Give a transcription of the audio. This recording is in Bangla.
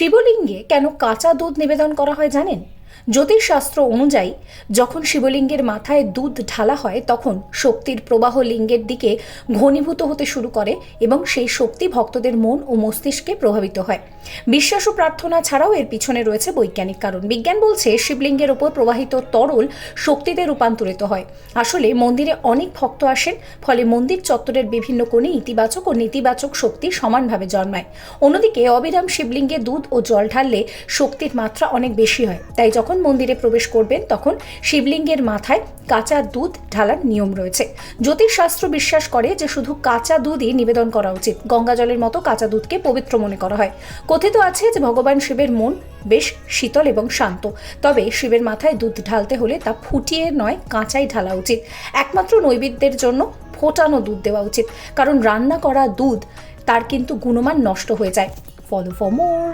শিবলিঙ্গে কেন কাঁচা দুধ নিবেদন করা হয় জানেন? জ্যোতিষশাস্ত্র অনুযায়ী, যখন শিবলিঙ্গের মাথায় দুধ ঢালা হয়, তখন শক্তির প্রবাহ লিঙ্গের দিকে ঘনীভূত হতে শুরু করে এবং সেই শক্তি ভক্তদের মন ও মস্তিষ্কে প্রভাবিত হয়। বিশ্বাস ও প্রার্থনা ছাড়াও এর পিছনে রয়েছে বৈজ্ঞানিক কারণ। বিজ্ঞান বলছে, শিবলিঙ্গের ওপর প্রবাহিত তরল শক্তিতে রূপান্তরিত হয়। আসলে মন্দিরে অনেক ভক্ত আসেন, ফলে মন্দির চত্বরের বিভিন্ন কোণে ইতিবাচক ও নেতিবাচক শক্তি সমানভাবে জন্মায়। অন্যদিকে অবিরাম শিবলিঙ্গে দুধ ও জল ঢাললে শক্তির মাত্রা অনেক বেশি হয়, তাই যখন মন্দিরে প্রবেশ করবেন, তখন শিবলিঙ্গের মাথায় কাঁচা দুধ ঢালার নিয়ম রয়েছে। জ্যোতিষশাস্ত্র বিশ্বাস করে যে শুধু কাঁচা দুধই নিবেদন করা উচিত। গঙ্গা জলের মতো কাঁচা দুধকে পবিত্র মনে করা হয়। কথিত আছে যে ভগবান শিবের মন বেশ শীতল এবং শান্ত। তবে শিবের মাথায় দুধ ঢালতে হলে তা ফুটিয়ে নয়, কাঁচাই ঢালা উচিত। একমাত্র নৈবেদ্যের জন্য ফোটানো দুধ দেওয়া উচিত। কারণ রান্না করা দুধ, তার কিন্তু গুণমান নষ্ট হয়ে যায়। Follow for more